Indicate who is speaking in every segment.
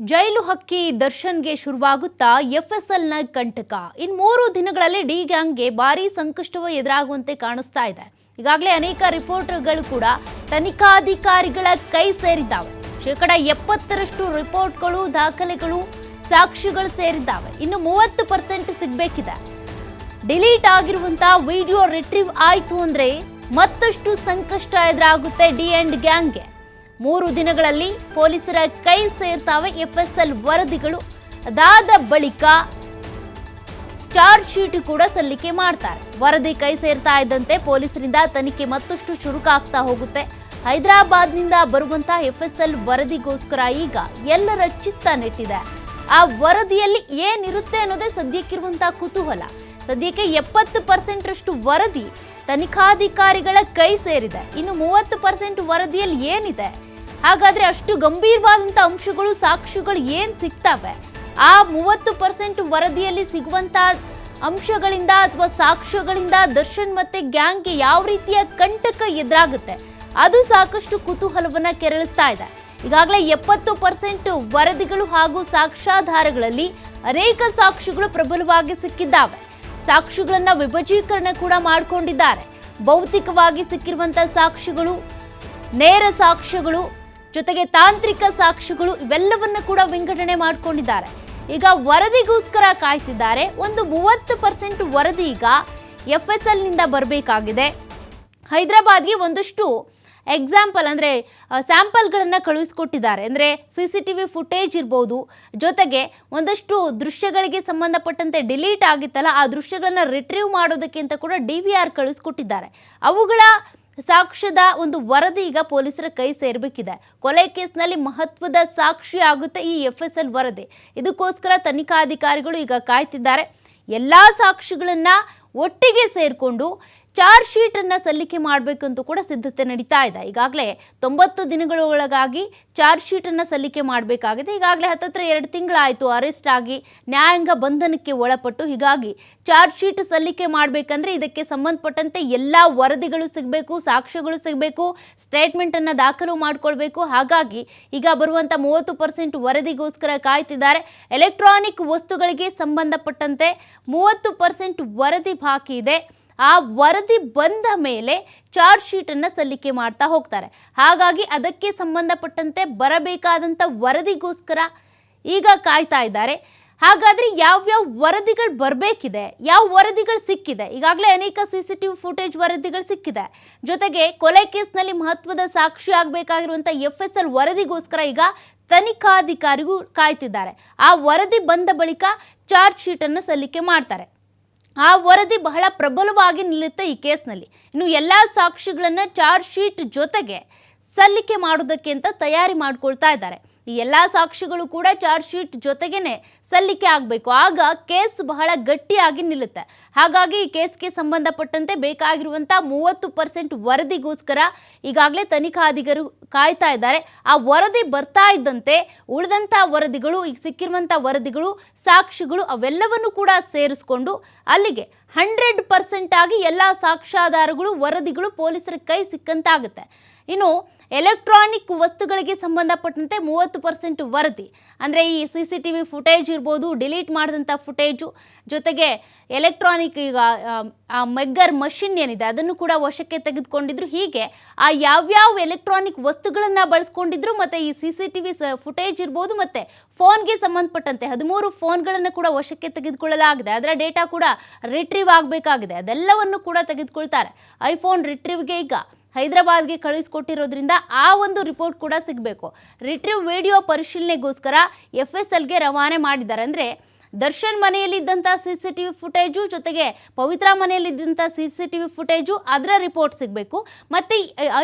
Speaker 1: ಜೈಲು ಹಕ್ಕಿ ದರ್ಶನ್ಗೆ ಶುರುವಾಗುತ್ತಾ ಎಫ್ಎಸ್ಎಲ್ನ ಕಂಟಕ. ಇನ್ ಮೂರು ದಿನಗಳಲ್ಲಿ ಡಿ ಗ್ಯಾಂಗ್ಗೆ ಭಾರೀ ಸಂಕಷ್ಟವು ಎದುರಾಗುವಂತೆ ಕಾಣಿಸ್ತಾ ಇದೆ. ಈಗಾಗಲೇ ಅನೇಕ ರಿಪೋರ್ಟ್ಗಳು ಕೂಡ ತನಿಖಾಧಿಕಾರಿಗಳ ಕೈ ಸೇರಿದ್ದಾವೆ. ಶೇಕಡ ಎಪ್ಪತ್ತರಷ್ಟು ರಿಪೋರ್ಟ್ಗಳು, ದಾಖಲೆಗಳು, ಸಾಕ್ಷಿಗಳು ಸೇರಿದ್ದಾವೆ. ಇನ್ನು ಮೂವತ್ತು ಪರ್ಸೆಂಟ್ ಸಿಗಬೇಕಿದೆ. ಡಿಲೀಟ್ ಆಗಿರುವಂತಹ ವಿಡಿಯೋ ರಿಟ್ರೀವ್ ಆಯಿತು ಅಂದ್ರೆ ಮತ್ತಷ್ಟು ಸಂಕಷ್ಟ ಎದುರಾಗುತ್ತೆ ಡಿ ಅಂಡ್ ಗ್ಯಾಂಗ್ಗೆ. ಮೂರು ದಿನಗಳಲ್ಲಿ ಪೊಲೀಸರ ಕೈ ಸೇರ್ತಾವೆ ಎಫ್ಎಸ್ಎಲ್ ವರದಿಗಳು. ಅದಾದ ಬಳಿಕ ಚಾರ್ಜ್ ಶೀಟ್ ಕೂಡ ಸಲ್ಲಿಕೆ ಮಾಡ್ತಾರೆ. ವರದಿ ಕೈ ಸೇರ್ತಾ ಇದ್ದಂತೆ ಪೊಲೀಸರಿಂದ ತನಿಖೆ ಮತ್ತಷ್ಟು ಚುರುಕಾಗ್ತಾ ಹೋಗುತ್ತೆ. ಹೈದರಾಬಾದ್ನಿಂದ ಬರುವಂತಹ ಎಫ್ಎಸ್ಎಲ್ ವರದಿಗೋಸ್ಕರ ಈಗ ಎಲ್ಲರ ಚಿತ್ತ ನೆಟ್ಟಿದೆ. ಆ ವರದಿಯಲ್ಲಿ ಏನಿರುತ್ತೆ ಅನ್ನೋದೇ ಸದ್ಯಕ್ಕಿರುವಂತಹ ಕುತೂಹಲ. ಸದ್ಯಕ್ಕೆ ಎಪ್ಪತ್ತು ಪರ್ಸೆಂಟ್ ರಷ್ಟು ವರದಿ ತನಿಖಾಧಿಕಾರಿಗಳ ಕೈ ಸೇರಿದೆ. ಇನ್ನು ಮೂವತ್ತು ಪರ್ಸೆಂಟ್ ವರದಿಯಲ್ಲಿ ಏನಿದೆ? ಹಾಗಾದ್ರೆ ಅಷ್ಟು ಗಂಭೀರವಾದಂಥ ಅಂಶಗಳು ಸಾಕ್ಷಿಗಳು ಏನ್ ಸಿಗ್ತವೆ? ಆ ಮೂವತ್ತು ಪರ್ಸೆಂಟ್ ವರದಿಯಲ್ಲಿ ಸಿಗುವಂತ ಅಂಶಗಳಿಂದ ಅಥವಾ ಸಾಕ್ಷ್ಯಗಳಿಂದ ದರ್ಶನ್ ಮತ್ತೆ ಗ್ಯಾಂಗ್ಗೆ ಯಾವ ರೀತಿಯ ಕಂಟಕ ಎದುರಾಗುತ್ತೆ? ಅದು ಸಾಕಷ್ಟು ಕುತೂಹಲವನ್ನ ಕೆರಳಿಸ್ತಾ ಇದೆ. ಈಗಾಗಲೇ ಎಪ್ಪತ್ತು ಪರ್ಸೆಂಟ್ ವರದಿಗಳು ಹಾಗೂ ಸಾಕ್ಷ್ಯಾಧಾರಗಳಲ್ಲಿ ಅನೇಕ ಸಾಕ್ಷಿಗಳು ಪ್ರಬಲವಾಗಿ ಸಿಕ್ಕಿದ್ದಾವೆ. ಸಾಕ್ಷಿಗಳನ್ನ ವಿಭಜೀಕರಣ ಕೂಡ ಮಾಡಿಕೊಂಡಿದ್ದಾರೆ. ಭೌತಿಕವಾಗಿ ಸಿಕ್ಕಿರುವಂತಹ ಸಾಕ್ಷಿಗಳು, ನೇರ ಸಾಕ್ಷ್ಯಗಳು ಜೊತೆಗೆ ತಾಂತ್ರಿಕ ಸಾಕ್ಷಿಗಳು ಇವೆಲ್ಲವನ್ನ ಕೂಡ ವಿಂಗಡಣೆ ಮಾಡಿಕೊಂಡಿದ್ದಾರೆ. ಈಗ ವರದಿಗೋಸ್ಕರ ಕಾಯ್ತಿದ್ದಾರೆ. ಒಂದು ಮೂವತ್ತು ಪರ್ಸೆಂಟ್ ವರದಿ ಈಗ ಎಫ್ ಎಸ್ ಎಲ್ನಿಂದ ಬರಬೇಕಾಗಿದೆ. ಹೈದರಾಬಾದ್ಗೆ ಒಂದಷ್ಟು ಎಕ್ಸಾಂಪಲ್ ಅಂದರೆ ಸ್ಯಾಂಪಲ್ಗಳನ್ನು ಕಳುಹಿಸ್ಕೊಟ್ಟಿದ್ದಾರೆ. ಅಂದರೆ C C T V footage ಇರ್ಬೋದು. ಜೊತೆಗೆ, ಒಂದಷ್ಟು ದೃಶ್ಯಗಳಿಗೆ ಸಂಬಂಧಪಟ್ಟಂತೆ ಡಿಲೀಟ್ ಆಗಿತ್ತಲ್ಲ, ಆ ದೃಶ್ಯಗಳನ್ನು ರಿಟ್ರೀವ್ ಮಾಡೋದಕ್ಕೆ ಅಂತ ಕೂಡ ಡಿ ವಿ ಆರ್ ಕಳಿಸ್ಕೊಟ್ಟಿದ್ದಾರೆ ಅವುಗಳ ಸಾಕ್ಷ್ಯದ ಒಂದು ವರದಿ ಈಗ ಪೊಲೀಸರ ಕೈ ಸೇರಬೇಕಿದೆ. ಕೊಲೆ ಕೇಸ್ನಲ್ಲಿ ಮಹತ್ವದ ಸಾಕ್ಷಿ ಆಗುತ್ತೆ ಈ ಎಫ್ ಎಸ್ ಎಲ್ ವರದಿ. ಇದಕ್ಕೋಸ್ಕರ ತನಿಖಾಧಿಕಾರಿಗಳು ಈಗ ಕಾಯ್ತಿದ್ದಾರೆ. ಎಲ್ಲ ಸಾಕ್ಷಿಗಳನ್ನು ಒಟ್ಟಿಗೆ ಸೇರಿಕೊಂಡು ಚಾರ್ಜ್ ಶೀಟ್ ಅನ್ನ ಸಲ್ಲಿಕೆ ಮಾಡಬೇಕಂತೂ ಕೂಡ ಸಿದ್ಧತೆ ನಡೀತಾ ಇದೆ. ಈಗಾಗಲೇ ತೊಂಬತ್ತು ದಿನಗಳ ಒಳಗಾಗಿ ಚಾರ್ಜ್ ಶೀಟ್ ಅನ್ನ ಸಲ್ಲಿಕೆ ಮಾಡಬೇಕಾಗಿದೆ. ಈಗಾಗಲೇ ಹತ್ತತ್ರ ಎರಡು ತಿಂಗಳಾಯಿತು ಅರೆಸ್ಟ್ ಆಗಿ ನ್ಯಾಯಾಂಗ ಬಂಧನಕ್ಕೆ ಒಳಪಟ್ಟು. ಹೀಗಾಗಿ ಚಾರ್ಜ್ ಶೀಟ್ ಸಲ್ಲಿಕೆ ಮಾಡಬೇಕಂದ್ರೆ ಇದಕ್ಕೆ ಸಂಬಂಧಪಟ್ಟಂತೆ ಎಲ್ಲ ವರದಿಗಳು ಸಿಗಬೇಕು, ಸಾಕ್ಷ್ಯಗಳು ಸಿಗಬೇಕು, ಸ್ಟೇಟ್ಮೆಂಟ್ ಅನ್ನ ದಾಖಲು ಮಾಡಿಕೊಳ್ಬೇಕು. ಹಾಗಾಗಿ ಈಗ ಬರುವಂತ ಮೂವತ್ತು ಪರ್ಸೆಂಟ್ ವರದಿಗೋಸ್ಕರ ಕಾಯ್ತಿದ್ದಾರೆ. ಎಲೆಕ್ಟ್ರಾನಿಕ್ ವಸ್ತುಗಳಿಗೆ ಸಂಬಂಧಪಟ್ಟಂತೆ ಮೂವತ್ತು ಪರ್ಸೆಂಟ್ ವರದಿ ಬಾಕಿ ಇದೆ. ಆ ವರದಿ ಬಂದ ಮೇಲೆ ಚಾರ್ಜ್ ಶೀಟನ್ನು ಸಲ್ಲಿಕೆ ಮಾಡ್ತಾ ಹೋಗ್ತಾರೆ. ಹಾಗಾಗಿ ಅದಕ್ಕೆ ಸಂಬಂಧಪಟ್ಟಂತೆ ಬರಬೇಕಾದಂಥ ವರದಿಗೋಸ್ಕರ ಈಗ ಕಾಯ್ತಾ ಇದ್ದಾರೆ. ಹಾಗಾದ್ರೆ ಯಾವ್ಯಾವ ವರದಿಗಳು ಬರಬೇಕಿದೆ, ಯಾವ ವರದಿಗಳು ಸಿಕ್ಕಿದೆ? ಈಗಾಗಲೇ ಅನೇಕ C C T V footage ವರದಿಗಳು ಸಿಕ್ಕಿದೆ. ಜೊತೆಗೆ ಕೊಲೆ ಕೇಸ್ನಲ್ಲಿ ಮಹತ್ವದ ಸಾಕ್ಷಿ ಆಗಬೇಕಾಗಿರುವಂಥ ಎಫ್ ಎಸ್ ಎಲ್ ವರದಿಗೋಸ್ಕರ ಈಗ ತನಿಖಾಧಿಕಾರಿಗೂ ಕಾಯ್ತಿದ್ದಾರೆ. ಆ ವರದಿ ಬಂದ ಬಳಿಕ ಚಾರ್ಜ್ ಶೀಟನ್ನು ಸಲ್ಲಿಕೆ ಮಾಡ್ತಾರೆ. ಆ ವರದಿ ಬಹಳ ಪ್ರಬಲವಾಗಿ ನಿಲ್ಲುತ್ತೆ ಈ ಕೇಸ್ನಲ್ಲಿ. ಇನ್ನು ಎಲ್ಲ ಸಾಕ್ಷಿಗಳನ್ನು ಚಾರ್ಜ್ ಶೀಟ್ ಜೊತೆಗೆ ಸಲ್ಲಿಕೆ ಮಾಡೋದಕ್ಕೆ ಅಂತ ತಯಾರಿ ಮಾಡ್ಕೊಳ್ತಾ ಇದ್ದಾರೆ. ಈ ಎಲ್ಲ ಸಾಕ್ಷಿಗಳು ಕೂಡ ಚಾರ್ಜ್ ಶೀಟ್ ಜೊತೆಗೇನೆ ಸಲ್ಲಿಕೆ ಆಗಬೇಕು. ಆಗ ಕೇಸ್ ಬಹಳ ಗಟ್ಟಿಯಾಗಿ ನಿಲ್ಲುತ್ತೆ. ಹಾಗಾಗಿ ಈ ಕೇಸ್ಗೆ ಸಂಬಂಧಪಟ್ಟಂತೆ ಬೇಕಾಗಿರುವಂಥ ಮೂವತ್ತು ಪರ್ಸೆಂಟ್ ವರದಿಗೋಸ್ಕರ ಈಗಾಗಲೇ ತನಿಖಾಧಿಕಾರಿಗಳು ಕಾಯ್ತಾ ಇದ್ದಾರೆ. ಆ ವರದಿ ಬರ್ತಾ ಇದ್ದಂತೆ ಉಳಿದಂಥ ವರದಿಗಳು, ಈಗ ಸಿಕ್ಕಿರುವಂಥ ವರದಿಗಳು, ಸಾಕ್ಷಿಗಳು, ಅವೆಲ್ಲವನ್ನು ಕೂಡ ಸೇರಿಸ್ಕೊಂಡು ಅಲ್ಲಿಗೆ ಹಂಡ್ರೆಡ್ ಪರ್ಸೆಂಟ್ ಆಗಿ ಎಲ್ಲ ಸಾಕ್ಷ್ಯಾಧಾರಗಳು, ವರದಿಗಳು ಪೊಲೀಸರ ಕೈ ಸಿಕ್ಕಂತಾಗುತ್ತೆ. ಇನ್ನು ಎಲೆಕ್ಟ್ರಾನಿಕ್ ವಸ್ತುಗಳಿಗೆ ಸಂಬಂಧಪಟ್ಟಂತೆ ಮೂವತ್ತು ಪರ್ಸೆಂಟ್ ವರದಿ. ಅಂದರೆ ಈ C C T V footage ಇರ್ಬೋದು ಡಿಲೀಟ್ ಮಾಡಿದಂಥ ಫುಟೇಜು ಜೊತೆಗೆ ಎಲೆಕ್ಟ್ರಾನಿಕ್ ಈಗ ಆ, ಮೆಗ್ಗರ್ ಮಷಿನ್ ಏನಿದೆ ಅದನ್ನು ಕೂಡ ವಶಕ್ಕೆ ತೆಗೆದುಕೊಂಡಿದ್ರು. ಹೀಗೆ ಆ ಯಾವ್ಯಾವ ಎಲೆಕ್ಟ್ರಾನಿಕ್ ವಸ್ತುಗಳನ್ನು ಬಳಸ್ಕೊಂಡಿದ್ರು ಮತ್ತು ಈ C C T V footage ಇರ್ಬೋದು ಮತ್ತು ಫೋನ್ಗೆ ಸಂಬಂಧಪಟ್ಟಂತೆ ಹದಿಮೂರು ಫೋನ್ಗಳನ್ನು ಕೂಡ ವಶಕ್ಕೆ ತೆಗೆದುಕೊಳ್ಳಲಾಗಿದೆ. ಅದರ ಡೇಟಾ ಕೂಡ ರಿಟ್ರೀವ್ ಆಗಬೇಕಾಗಿದೆ. ಅದೆಲ್ಲವನ್ನು ಕೂಡ ತೆಗೆದುಕೊಳ್ತಾರೆ. ಐಫೋನ್ ರಿಟ್ರೀವ್ಗೆ ಈಗ ಹೈದರಾಬಾದ್ಗೆ ಕಳುಹಿಸಿಕೊಟ್ಟಿರೋದ್ರಿಂದ ಆ ಒಂದು ರಿಪೋರ್ಟ್ ಕೂಡ ಸಿಗಬೇಕು. ರಿಟ್ರೀವ್ ವಿಡಿಯೋ ಪರಿಶೀಲನೆಗೋಸ್ಕರ ಎಫ್ ಎಸ್ ಎಲ್ಗೆ ರವಾನೆ ಮಾಡಿದ್ದಾರೆ. ಅಂದರೆ Darshan ಮನೆಯಲ್ಲಿದ್ದಂಥ C C T V footage, ಜೊತೆಗೆ Pavithra ಮನೆಯಲ್ಲಿದ್ದಂಥ C C T V footage, ಅದರ ರಿಪೋರ್ಟ್ ಸಿಗಬೇಕು. ಮತ್ತು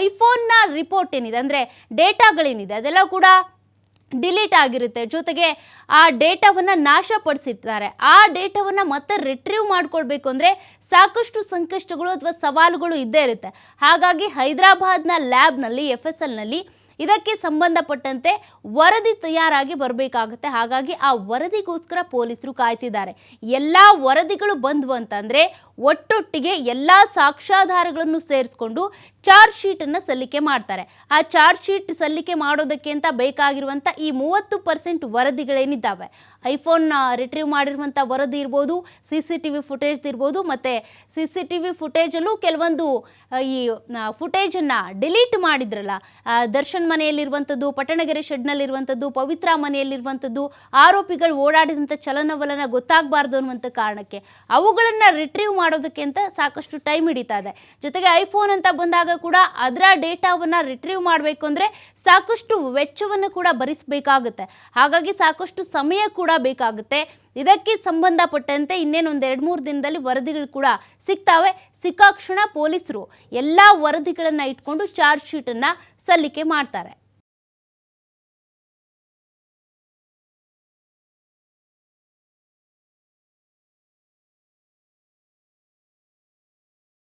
Speaker 1: ಐಫೋನ್ನ ರಿಪೋರ್ಟ್ ಏನಿದೆ? ಅಂದರೆ ಡೇಟಾಗಳೇನಿದೆ? ಅದೆಲ್ಲ ಕೂಡ ಡಿಲೀಟ್ ಆಗಿರುತ್ತೆ. ಜೊತೆಗೆ ಆ ಡೇಟಾವನ್ನು ನಾಶಪಡಿಸಿರ್ತಾರೆ. ಆ ಡೇಟಾವನ್ನು ಮತ್ತೆ ರಿಟ್ರೀವ್ ಮಾಡಿಕೊಳ್ಬೇಕು ಅಂದರೆ ಸಾಕಷ್ಟು ಸಂಕಷ್ಟಗಳು ಅಥವಾ ಸವಾಲುಗಳು ಇದ್ದೇ ಇರುತ್ತೆ. ಹಾಗಾಗಿ ಹೈದರಾಬಾದ್ನ ಲ್ಯಾಬ್ನಲ್ಲಿ ಎಫ್ ಎಸ್ ಎಲ್ನಲ್ಲಿ ಇದಕ್ಕೆ ಸಂಬಂಧಪಟ್ಟಂತೆ ವರದಿ ತಯಾರಾಗಿ ಬರಬೇಕಾಗುತ್ತೆ. ಹಾಗಾಗಿ ಆ ವರದಿಗೋಸ್ಕರ ಪೊಲೀಸರು ಕಾಯ್ತಿದ್ದಾರೆ. ಎಲ್ಲ ವರದಿಗಳು ಬಂದ್ವು ಅಂತಂದರೆ ಒಟ್ಟೊಟ್ಟಿಗೆ ಎಲ್ಲ ಸಾಕ್ಷ್ಯಾಧಾರಗಳನ್ನು ಸೇರಿಸ್ಕೊಂಡು ಚಾರ್ಜ್ ಶೀಟನ್ನು ಸಲ್ಲಿಕೆ ಮಾಡ್ತಾರೆ. ಆ ಚಾರ್ಜ್ ಶೀಟ್ ಸಲ್ಲಿಕೆ ಮಾಡೋದಕ್ಕೆ ಅಂತ ಬೇಕಾಗಿರುವಂಥ ಈ ಮೂವತ್ತು ಪರ್ಸೆಂಟ್ ವರದಿಗಳೇನಿದ್ದಾವೆ? ಐಫೋನ್ ರಿಟ್ರೀವ್ ಮಾಡಿರುವಂಥ ವರದಿ ಇರ್ಬೋದು, C C T V footage ಇರ್ಬೋದು, ಮತ್ತು ಸಿ ಸಿ ಟಿ ವಿ ಫುಟೇಜಲ್ಲೂ ಕೆಲವೊಂದು ಈ ಫುಟೇಜನ್ನು ಡಿಲೀಟ್ ಮಾಡಿದ್ರಲ್ಲ ದರ್ಶನ್ ಮನೆಯಲ್ಲಿರುವಂಥದ್ದು, ಪಟ್ಟಣಗೆರೆ ಶೆಡ್ನಲ್ಲಿರುವಂಥದ್ದು ಪವಿತ್ರ ಮನೆಯಲ್ಲಿರುವಂಥದ್ದು, ಆರೋಪಿಗಳು ಓಡಾಡಿದಂಥ ಚಲನವಲನ ಗೊತ್ತಾಗಬಾರ್ದು ಅನ್ನುವಂಥ ಕಾರಣಕ್ಕೆ ಅವುಗಳನ್ನು ರಿಟ್ರೀವ್ ಮಾಡೋದಕ್ಕೆ ಅಂತ ಸಾಕಷ್ಟು ಟೈಮ್ ಹಿಡಿತಾ ಇದೆ. ಜೊತೆಗೆ ಐಫೋನ್ ಅಂತ ಬಂದಾಗ ಕೂಡ ಅದರ ಡೇಟಾವನ್ನು ರಿಟ್ರೀವ್ ಮಾಡಬೇಕು ಅಂದರೆ ಸಾಕಷ್ಟು ವೆಚ್ಚವನ್ನು ಕೂಡ ಭರಿಸಬೇಕಾಗುತ್ತೆ. ಹಾಗಾಗಿ ಸಾಕಷ್ಟು ಸಮಯ ಕೂಡ ಬೇಕಾಗುತ್ತೆ. ಇದಕ್ಕೆ ಸಂಬಂಧಪಟ್ಟಂತೆ ಇನ್ನೇನು ಒಂದು ಎರಡು ಮೂರು ದಿನದಲ್ಲಿ ವರದಿಗಳು ಕೂಡ ಸಿಗ್ತಾವೆ. ಸಿಕ್ಕಾಕ್ಷಣ ಪೊಲೀಸರು ಎಲ್ಲ ವರದಿಗಳನ್ನು ಇಟ್ಕೊಂಡು ಚಾರ್ಜ್ ಶೀಟನ್ನು ಸಲ್ಲಿಕೆ ಮಾಡ್ತಾರೆ.